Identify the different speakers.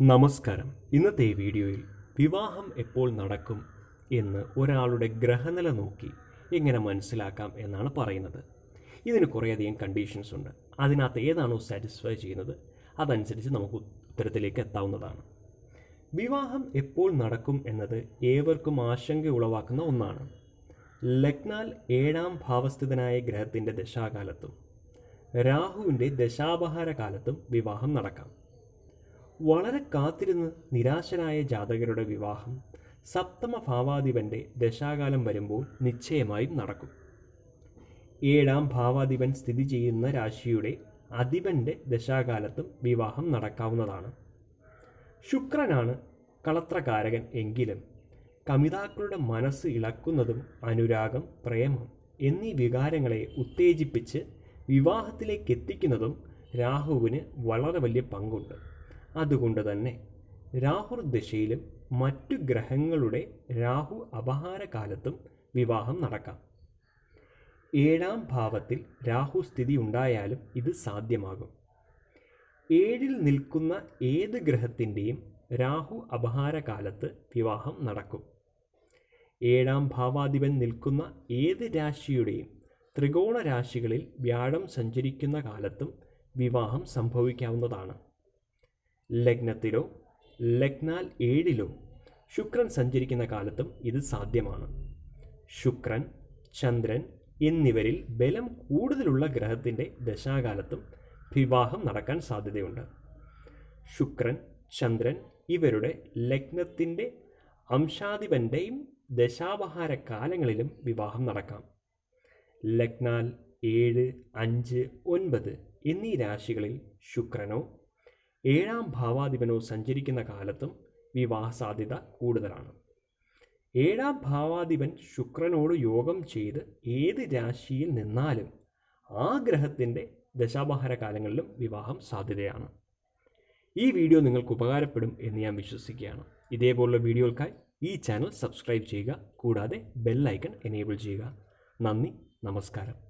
Speaker 1: നമസ്കാരം. ഇന്നത്തെ ഈ വീഡിയോയിൽ വിവാഹം എപ്പോൾ നടക്കും എന്ന് ഒരാളുടെ ഗ്രഹനില നോക്കി എങ്ങനെ മനസ്സിലാക്കാം എന്നാണ് പറയുന്നത്. ഇതിന് കുറേയധികം കണ്ടീഷൻസ് ഉണ്ട്. അതിനകത്ത് ഏതാണോ സാറ്റിസ്ഫൈ ചെയ്യുന്നത് അതനുസരിച്ച് നമുക്ക് ഉത്തരത്തിലേക്ക് എത്താവുന്നതാണ്. വിവാഹം എപ്പോൾ നടക്കും എന്നത് ഏവർക്കും ആശങ്ക ഉളവാക്കുന്ന ഒന്നാണ്. ലഗ്നാൽ ഏഴാം ഭാവസ്ഥിതനായ ഗ്രഹത്തിന്റെ ദശാകാലത്തും രാഹുവിന്റെ ദശാപഹാര കാലത്തും വിവാഹം നടക്കാം. വളരെ കാത്തിരുന്ന് നിരാശനായ ജാതകരുടെ വിവാഹം സപ്തമ ഭാവാധിപന്റെ ദശാകാലം വരുമ്പോൾ നിശ്ചയമായും നടക്കും. ഏഴാം ഭാവാധിപൻ സ്ഥിതി ചെയ്യുന്ന രാശിയുടെ അധിപന്റെ ദശാകാലത്തും വിവാഹം നടക്കാവുന്നതാണ്. ശുക്രനാണ് കളത്രകാരകൻ എങ്കിലും കമിതാക്കളുടെ മനസ്സ് ഇളക്കുന്നതും അനുരാഗം പ്രേമം എന്നീ വികാരങ്ങളെ ഉത്തേജിപ്പിച്ച് വിവാഹത്തിലേക്ക് എത്തിക്കുന്നതും രാഹുവിന് വളരെ വലിയ പങ്കുണ്ട്. അതുകൊണ്ട് തന്നെ രാഹുർ ദശയിലും മറ്റു ഗ്രഹങ്ങളുടെ രാഹു അപഹാര കാലത്തും വിവാഹം നടക്കാം. ഏഴാം ഭാവത്തിൽ രാഹു സ്ഥിതി ഉണ്ടായാലും ഇത് സാധ്യമാകും. ഏഴിൽ നിൽക്കുന്ന ഏത് ഗ്രഹത്തിന്റെയും രാഹു അപഹാര കാലത്ത് വിവാഹം നടക്കും. ഏഴാം ഭാവാധിപൻ നിൽക്കുന്ന ഏത് രാശിയുടെയും ത്രികോണ രാശികളിൽ വ്യാഴം സഞ്ചരിക്കുന്ന കാലത്തും വിവാഹം സംഭവിക്കാവുന്നതാണ്. ലഗ്നത്തിലോ ലഗ്നാൽ ഏഴിലോ. ശുക്രൻ സഞ്ചരിക്കുന്ന കാലത്തും ഇത് സാധ്യമാണ്. ശുക്രൻ ചന്ദ്രൻ എന്നിവരിൽ ബലം കൂടുതലുള്ള ഗ്രഹത്തിന്റെ ദശാകാലത്തും വിവാഹം നടക്കാൻ സാധ്യതയുണ്ട്. ശുക്രൻ ചന്ദ്രൻ ഇവരുടെ ലഗ്നത്തിന്റെ അംശാധിപന്റെയും ദശാവഹാര കാലങ്ങളിലും വിവാഹം നടക്കാം. ലഗ്നാൽ ഏഴ് അഞ്ച് ഒൻപത് എന്നീ രാശികളിൽ ശുക്രനോ ഏഴാം ഭാവാധിപനോ സഞ്ചരിക്കുന്ന കാലത്തും വിവാഹ സാധ്യത കൂടുതലാണ്. ഏഴാം ഭാവാധിപൻ ശുക്രനോട് യോഗം ചെയ്ത് ഏത് രാശിയിൽ നിന്നാലും ആ ഗ്രഹത്തിന്റെ ദശാപഹാര കാലങ്ങളിലും വിവാഹം സാധ്യതയാണ്. ഈ വീഡിയോ നിങ്ങൾക്ക് ഉപകാരപ്പെടും എന്ന് ഞാൻ വിശ്വസിക്കുകയാണ്. ഇതേപോലുള്ള വീഡിയോകൾക്കായി ഈ ചാനൽ സബ്സ്ക്രൈബ് ചെയ്യുക കൂടാതെ ബെല്ലൈക്കൺ എനേബിൾ ചെയ്യുക. നന്ദി നമസ്കാരം.